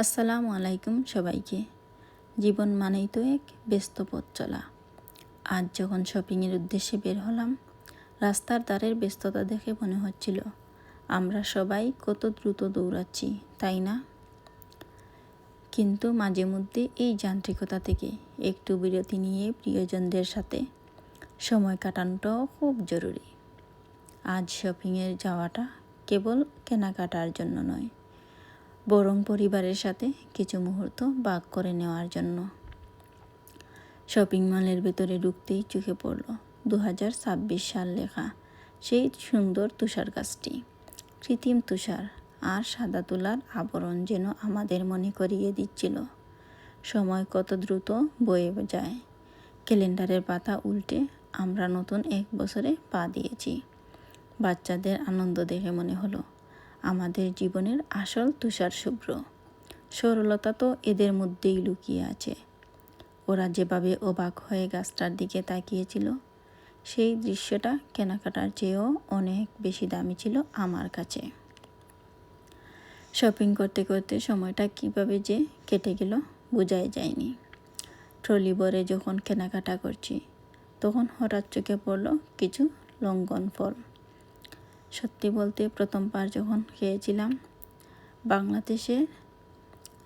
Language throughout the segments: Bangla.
আসসালামু আলাইকুম সবাইকে। জীবন মানেই তো এক ব্যস্ত পথ চলা। আজ যখন শপিংয়ের উদ্দেশ্যে বের হলাম, রাস্তার ধারের ব্যস্ততা দেখে মনে হচ্ছিল, আমরা সবাই কত দ্রুত দৌড়াচ্ছি, তাই না? কিন্তু মাঝে মধ্যে এই যান্ত্রিকতা থেকে একটু বিরতি নিয়ে প্রিয়জনদের সাথে সময় কাটানোটাও খুব জরুরি। আজ শপিংয়ে যাওয়াটা কেবল কেনাকাটার জন্য নয় বরং পরিবারের সাথে কিছু মুহূর্ত বাগ করে নেওয়ার জন্য। শপিং মলের ভেতরে ঢুকতেই চোখে পড়ল দু সাল লেখা সেই সুন্দর তুষার গাছটি। কৃত্রিম তুষার আর সাদা তুলার আবরণ যেন আমাদের মনে করিয়ে দিচ্ছিল। সময় কত দ্রুত বয়ে যায়। ক্যালেন্ডারের পাতা উল্টে আমরা নতুন এক বছরে পা দিয়েছি। বাচ্চাদের আনন্দ দেখে মনে হলো আমাদের জীবনের আসল তুষার শুভ্র সরলতা তো এদের মধ্যেই লুকিয়ে আছে। ওরা যেভাবে অবাক হয়ে গাছটার দিকে তাকিয়েছিল, সেই দৃশ্যটা কেনাকাটার চেয়েও অনেক বেশি দামি ছিল আমার কাছে। শপিং করতে করতে সময়টা কীভাবে যে কেটে গেল বোঝাই যায়নি। ট্রলি বরে যখন কেনাকাটা করছি, তখন হঠাৎ চোখে পড়ল কিছু লঙ্ঘন ফল। সত্যি বলতে প্রথমবার যখন খেয়েছিলাম, বাংলাদেশে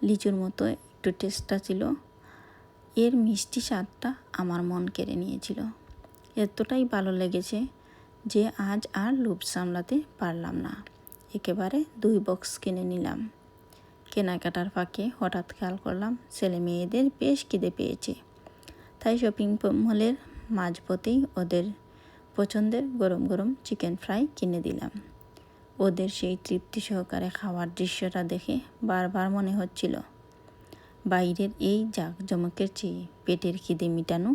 লিচুর মতো একটু টেস্টটা ছিল। এর মিষ্টি স্বাদটা আমার মন কেড়ে নিয়েছিল। এতটাই ভালো লেগেছে যে আজ আর লোভ সামলাতে পারলাম না। একেবারে দুই বক্স কিনে নিলাম। কেনাকাটার ফাঁকে হঠাৎ খেয়াল করলাম ছেলে মেয়েদের বেশ খিদে পেয়েছে। তাই শপিং মলের মাঝপথেই ওদের পছন্দের গরম গরম চিকেন ফ্রাই কিনে দিলাম। ওদের সেই তৃপ্তি সহকারে খাওয়ার দৃশ্যটা দেখে বারবার মনে হচ্ছিল, বাইরের এই জাঁকজমকের চেয়ে পেটের খিদে মিটানো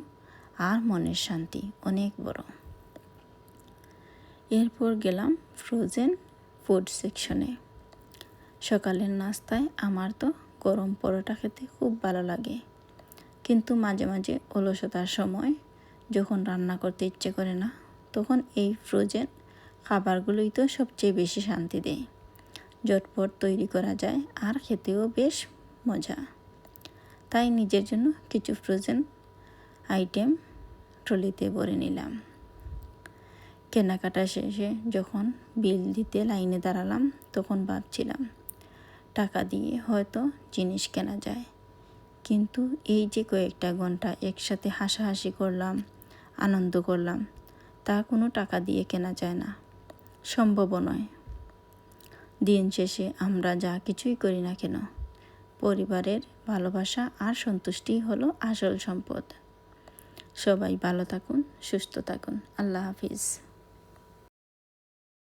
আর মনের শান্তি অনেক বড়। এরপর গেলাম ফ্রোজেন ফুড সেকশনে সকালের নাস্তায় আমার তো গরম পরোটা খেতে খুব ভালো লাগে। কিন্তু মাঝে মাঝে অলসতার সময় যখন রান্না করতে ইচ্ছে করে না তখন এই ফ্রোজেন খাবারগুলোই তো সবচেয়ে বেশি শান্তি দেয়। জটপট তৈরি করা যায় আর খেতেও বেশ মজা। তাই নিজের জন্য কিছু ফ্রোজেন আইটেম ট্রলিতে ভরে নিলাম। কেনাকাটা শেষে যখন বিল দিতে লাইনে দাঁড়ালাম, তখন ভাবছিলাম, টাকা দিয়ে হয়তো জিনিস কেনা যায়। কিন্তু এই যে কয়েকটা ঘণ্টা একসাথে হাসাহাসি করলাম, আনন্দ করলাম তা কোনো টাকা দিয়ে কেনা যায় না। সম্ভবও নয়। দিন শেষে আমরা যা কিছুই করি না কেন, পরিবারের ভালোবাসা আর সন্তুষ্টি হলো আসল সম্পদ। সবাই ভালো থাকুন, সুস্থ থাকুন। আল্লাহ হাফিজ।